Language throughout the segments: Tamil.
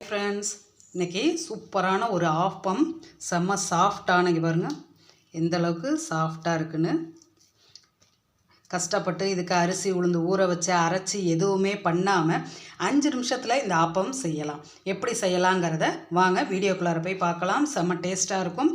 ஃப்ரெண்ட்ஸ் இன்றைக்கி சூப்பரான ஒரு ஆப்பம். செம்ம சாஃப்டான பாருங்க. எந்த அளவுக்கு சாஃப்டாக இருக்குன்னு. கஷ்டப்பட்டு இதுக்கு அரிசி உளுந்து ஊற வச்சு அரைச்சி எதுவுமே பண்ணாமல் அஞ்சு நிமிஷத்தில் இந்த ஆப்பம் செய்யலாம். எப்படி செய்யலாங்கிறத வாங்க வீடியோக்குள்ளார போய் பார்க்கலாம். செம்ம டேஸ்ட்டாக இருக்கும்.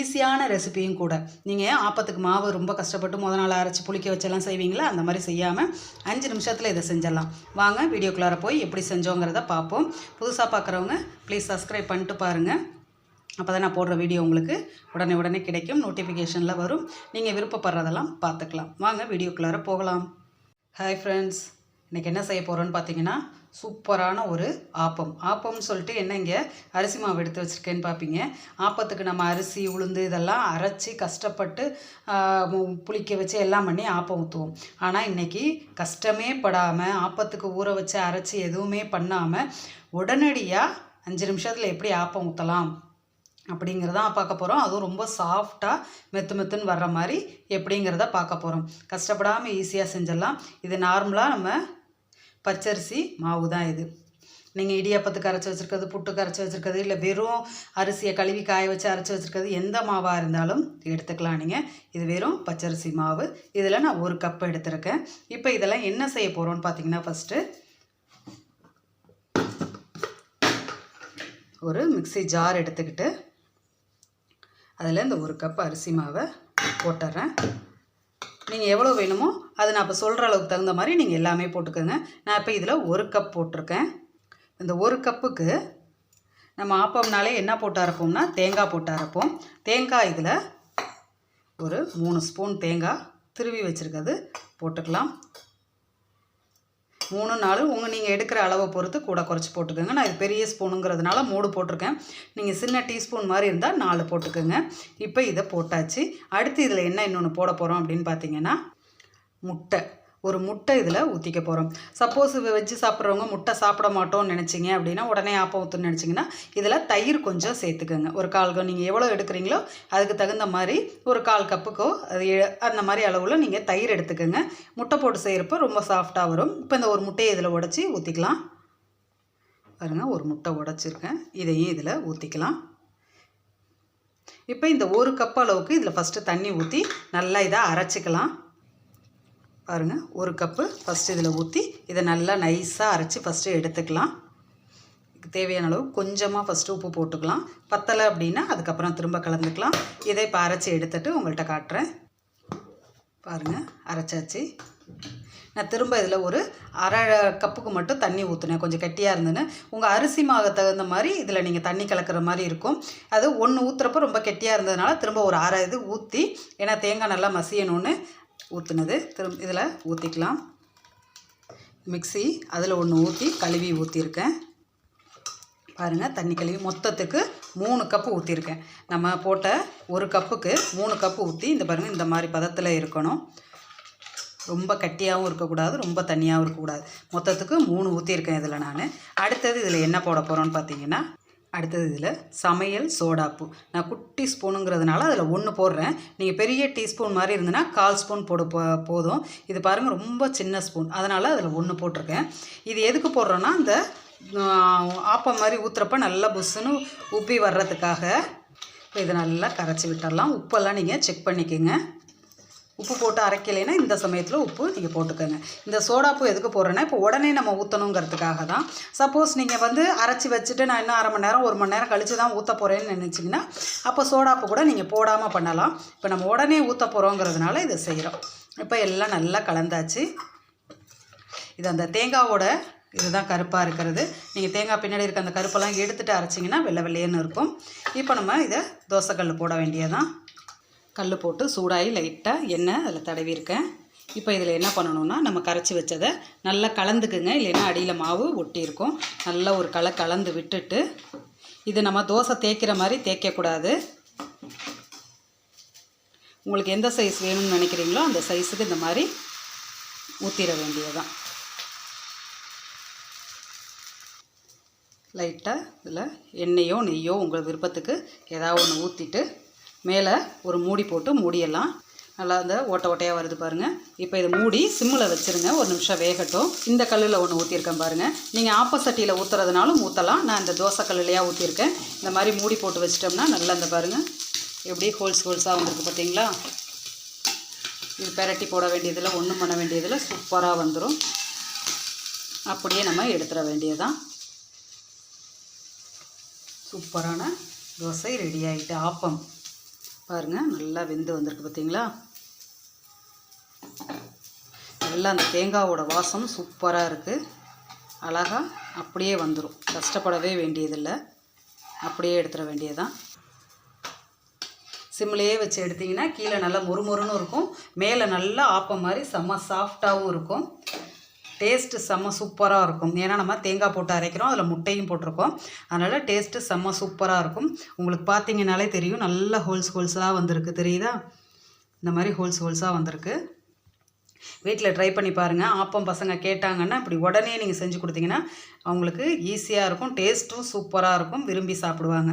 ஈஸியான ரெசிபியும் கூட. நீங்கள் ஆப்பத்துக்கு மாவு ரொம்ப கஷ்டப்பட்டு முத நாள் அரைச்சி புளிக்க வச்செல்லாம் செய்வீங்களா? அந்த மாதிரி செய்யாமல் அஞ்சு நிமிஷத்தில் இதை செஞ்சிடலாம். வாங்க வீடியோக்குள்ளார போய் எப்படி செஞ்சோங்கிறத பார்ப்போம். புதுசாக பார்க்குறவங்க ப்ளீஸ் சப்ஸ்கிரைப் பண்ணிட்டு பாருங்கள் அப்போ தான் நான் போடுற வீடியோ உங்களுக்கு உடனே உடனே கிடைக்கும். நோட்டிஃபிகேஷனில் வரும். நீங்கள் விருப்பப்படுறதெல்லாம் பார்த்துக்கலாம். வாங்க வீடியோக்குள்ளார போகலாம். ஹாய் ஃப்ரெண்ட்ஸ் இன்றைக்கி என்ன செய்ய போகிறோன்னு பார்த்தீங்கன்னா சூப்பரான ஒரு ஆப்பம். ஆப்பம்னு சொல்லிட்டு என்ன இங்கே? அரிசி மாவு எடுத்து வச்சுருக்கேன்னு பார்ப்பீங்க ஆப்பத்துக்கு நம்ம அரிசி உளுந்து இதெல்லாம் அரைச்சி கஷ்டப்பட்டு புளிக்க வச்சு எல்லாம் பண்ணி ஆப்பம் ஊற்றுவோம் ஆனால் இன்றைக்கி கஷ்டமே படாமல் ஆப்பத்துக்கு ஊற வச்சு அரைச்சி எதுவுமே பண்ணாமல் உடனடியாக அஞ்சு நிமிஷத்தில் எப்படி ஆப்பம் ஊற்றலாம் அப்படிங்கிறதான் பார்க்க போகிறோம் அதுவும் ரொம்ப சாஃப்டாக மெத்து மெத்துன்னு வர்ற மாதிரி எப்படிங்கிறத பார்க்க போகிறோம் கஷ்டப்படாமல் ஈஸியாக செஞ்சிடலாம். இது நார்மலாக நம்ம பச்சரிசி மாவு தான் இது. நீங்கள் இடியாப்பத்துக்கு அரைச்சி வச்சுருக்கிறது புட்டுக்கு அரைச்சி வச்சுருக்கிறது இல்லை வெறும் அரிசியை கழுவி காய வச்சு அரைச்சி வச்சுருக்கிறது எந்த மாவாக இருந்தாலும் எடுத்துக்கலாம் நீங்கள் இது வெறும் பச்சரிசி மாவு. இதில் நான் ஒரு கப் எடுத்திருக்கேன். இப்போ இதெல்லாம் என்ன செய்ய போகிறோம்னு பார்த்தீங்கன்னா ஃபஸ்ட்டு ஒரு மிக்ஸி ஜார் எடுத்துக்கிட்டு அதில் இந்த ஒரு கப் அரிசி மாவை போட்டுறேன். நீங்கள் எவ்வளோ வேணுமோ அது நான் இப்போ சொல்கிற அளவுக்கு தகுந்த மாதிரி நீங்கள் எல்லாமே போட்டுக்கோங்க. நான் இப்போ இதில் ஒரு கப் போட்டிருக்கேன். இந்த ஒரு கப்புக்கு நம்ம ஆப்பம்னாலே என்ன போட்டு அரைப்போம்னா தேங்காய் போட்டு அரைப்போம். தேங்காய் இதில் ஒரு மூணு ஸ்பூன் தேங்காய் திருவி வச்சுருக்கிறது. போட்டுக்கலாம். மூணு நாலு. உங்கள் நீங்கள் எடுக்கிற அளவை பொறுத்து கூட குறைச்சி போட்டுக்கோங்க. நான் இது பெரிய ஸ்பூனுங்கிறதுனால மூணு போட்டிருக்கேன். நீங்கள் சின்ன டீஸ்பூன் மாதிரி இருந்தால் நாலு போட்டுக்கோங்க. இப்போ இதை போட்டாச்சு. அடுத்து இதில் என்ன இன்னொன்று போட போகிறோம் அப்படின்னு பார்த்தீங்கன்னா முட்டை. ஒரு முட்டை இதில் ஊற்றிக்க போகிறோம் சப்போஸ் வெஜ்ஜு சாப்பிட்றவங்க முட்டை சாப்பிட மாட்டோம்னு நினச்சிங்க அப்படின்னா உடனே ஆப்பம் ஊற்றுன்னு நினச்சிங்கன்னா இதில் தயிர் கொஞ்சம் சேர்த்துக்கோங்க. ஒரு கால் கப் நீங்கள் எவ்வளோ எடுக்கிறீங்களோ அதுக்கு தகுந்த மாதிரி ஒரு கால் கப்புக்கோ அது எ- அந்த மாதிரி அளவில் நீங்கள் தயிர் எடுத்துக்கோங்க. முட்டை போட்டு செய்கிறப்ப ரொம்ப சாஃப்டாக வரும். இப்போ இந்த ஒரு முட்டையை இதில் உடச்சி ஊற்றிக்கலாம் பாருங்கள் ஒரு முட்டை உடச்சிருக்கேன். இதையும் இதில் ஊற்றிக்கலாம் இப்போ இந்த ஒரு கப் அளவுக்கு இதில் ஃபஸ்ட்டு தண்ணி ஊற்றி நல்லா இதாக அரைச்சிக்கலாம். பாருங்கள் ஒரு கப்பு ஃபஸ்ட்டு இதில் ஊற்றி இதை நல்லா நைஸாக அரைச்சி ஃபஸ்ட்டு எடுத்துக்கலாம். தேவையான அளவு கொஞ்சமாக ஃபஸ்ட்டு உப்பு போட்டுக்கலாம். பத்தலை அப்படின்னா அதுக்கப்புறம் திரும்ப கலந்துக்கலாம். இதை இப்போ அரைச்சி எடுத்துட்டு உங்கள்கிட்ட காட்டுறேன். பாருங்கள் அரைச்சாச்சு. நான் திரும்ப இதில் ஒரு அரை கப்புக்கு மட்டும் தண்ணி ஊற்றுனேன் கொஞ்சம் கெட்டியாக இருந்ததுன்னு. உங்கள் அரிசி மாவு தகுந்த மாதிரி இதில் நீங்கள் தண்ணி கலக்கிற மாதிரி இருக்கும். அது ஒன்று ஊற்றுறப்போ ரொம்ப கெட்டியாக இருந்ததுனால திரும்ப ஒரு அரை இது ஊற்றி ஏன்னா தேங்காய் நல்லா மசியணும்னு ஊற்றுனது திரும்ப இதில் ஊற்றிக்கலாம் மிக்ஸி அதில் ஒன்று ஊற்றி கழுவி ஊற்றிருக்கேன் பாருங்கள் தண்ணி கழுவி மொத்தத்துக்கு மூணு கப்பு ஊற்றிருக்கேன் நம்ம போட்ட ஒரு கப்புக்கு மூணு கப்பு ஊற்றி இந்த பாருங்கள் இந்த மாதிரி பதத்தில் இருக்கணும். ரொம்ப கட்டியாகவும் இருக்கக்கூடாது ரொம்ப தண்ணியாகவும் இருக்கக்கூடாது. மொத்தத்துக்கு மூணு ஊற்றிருக்கேன் இதில் நான். அடுத்தது இதில் என்ன போட போகிறோன்னு பார்த்தீங்கன்னா அடுத்தது இதில் சமையல் சோடாப்பு நான் குட்டி ஸ்பூனுங்கிறதுனால அதில் ஒன்று போடுறேன். நீங்கள் பெரிய டீஸ்பூன் மாதிரி இருந்ததுன்னா கால் ஸ்பூன் போட போ- போதும். இது பாருங்கள் ரொம்ப சின்ன ஸ்பூன். அதனால் அதில் ஒன்று போட்டிருக்கேன். இது எதுக்கு போடுறோன்னா அந்த ஆப்பம் மாதிரி ஊற்றுறப்ப நல்லா புஸ்ஸுன்னு உப்பி வர்றதுக்காக. இதை நல்லா கரைச்சி விட்டுடலாம் உப்பெல்லாம் நீங்கள் செக் பண்ணிக்கோங்க. உப்பு போட்டு அரைக்கலைன்னா இந்த சமயத்தில் உப்பு நீங்கள் போட்டுக்கோங்க. இந்த சோடாப்பு எதுக்கு போடுறேன்னா இப்போ உடனே நம்ம ஊற்றணுங்கிறதுக்காக தான். சப்போஸ் நீங்கள் வந்து அரைச்சி வச்சுட்டு நான் இன்னும் அரை மணி நேரம் ஒரு மணி நேரம் கழித்து தான் ஊற்ற போகிறேன்னு நினச்சிங்கன்னா அப்போ சோடாப்பு கூட நீங்கள் போடாமல் பண்ணலாம். இப்போ நம்ம உடனே ஊற்ற போகிறோங்கிறதுனால இதை செய்கிறோம் இப்போ எல்லாம் நல்லா கலந்தாச்சு. இது அந்த தேங்காவோட இதுதான் கருப்பாக இருக்கிறது. நீங்கள் தேங்காய் பின்னாடி இருக்க அந்த கருப்பெல்லாம் எடுத்துகிட்டு அரைச்சிங்கன்னா வெள்ளை வெள்ளையன்னு இருக்கும். இப்போ நம்ம இதை தோசைக்கல் போட வேண்டியதான் கல் போட்டு சூடாகி லைட்டாக எண்ணெய் அதில் தடவிருக்கேன் இப்போ இதில் என்ன பண்ணணும்னா நம்ம கரைச்சி வச்சதை நல்லா கலந்துக்குங்க. இல்லைன்னா அடியில் மாவு ஒட்டியிருக்கும். நல்லா ஒரு களை கலந்து விட்டுட்டு இது நம்ம தோசை தேய்க்கிற மாதிரி தேய்க்கக்கூடாது. உங்களுக்கு எந்த சைஸ் வேணும்னு நினைக்கிறீங்களோ அந்த சைஸுக்கு இந்த மாதிரி ஊற்றிட வேண்டியதுதான். லைட்டாக இதில் எண்ணெயோ நெய்யோ உங்கள் விருப்பத்துக்கு ஏதாவது ஒன்று ஊற்றிட்டு மேலே ஒரு மூடி போட்டு மூடியெல்லாம் நல்லா இந்த ஓட்டை ஓட்டையாக வருது பாருங்கள் இப்போ இதை மூடி சிம்மில் வச்சுருங்க. ஒரு நிமிஷம் வேகட்டும். இந்த கல்லில் ஒன்று ஊற்றிருக்கேன் பாருங்கள் நீங்கள் ஆப்போசட்டியில் ஊற்றுறதுனாலும் ஊற்றலாம் நான் இந்த தோசை கல்லுலையாக ஊற்றிருக்கேன் இந்த மாதிரி மூடி போட்டு வச்சிட்டோம்னா நல்லா இந்த பாருங்கள் எப்படி ஹோல்ஸ் ஹோல்ஸாக வந்திருக்கு பார்த்தீங்களா? இது பெரட்டி போட வேண்டியதில் ஒன்றும் பண்ண வேண்டியதில் சூப்பராக வந்துடும் அப்படியே நம்ம எடுத்துட வேண்டியதான் சூப்பரான தோசை ரெடி ஆகிட்டு ஆப்பம். பாருங்கள் நல்லா வெந்து வந்திருக்கு பார்த்தீங்களா நல்லா அந்த தேங்காவோட வாசம் சூப்பராக இருக்குது அழகாக அப்படியே வந்துடும் கஷ்டப்படவே வேண்டியதில்லை. அப்படியே எடுத்துட வேண்டியதான் சிம்லேயே வச்சு எடுத்திங்கன்னா கீழே நல்லா மொறுமொறுன்னு இருக்கும். மேலே நல்லா ஆப்பம் மாதிரி செம்ம சாஃப்டாகவும் இருக்கும். டேஸ்ட்டு செம்ம சூப்பராக இருக்கும். ஏன்னா நம்ம தேங்காய் போட்டு அரைக்கிறோம் அதில் முட்டையும் போட்டிருக்கோம். அதனால் டேஸ்ட்டு செம்ம சூப்பராக இருக்கும். உங்களுக்கு பார்த்தீங்கனாலே தெரியும் நல்ல ஹோல்ஸ் ஹோல்ஸாக வந்திருக்கு. தெரியுதா? இந்த மாதிரி ஹோல்ஸ் ஹோல்ஸாக வந்திருக்கு. வீட்டில் ட்ரை பண்ணி பாருங்கள் ஆப்பம் பசங்க கேட்டாங்கன்னா இப்படி உடனே நீங்கள் செஞ்சு கொடுத்தீங்கன்னா அவங்களுக்கு ஈஸியாக இருக்கும். டேஸ்ட்டும் சூப்பராக இருக்கும். விரும்பி சாப்பிடுவாங்க.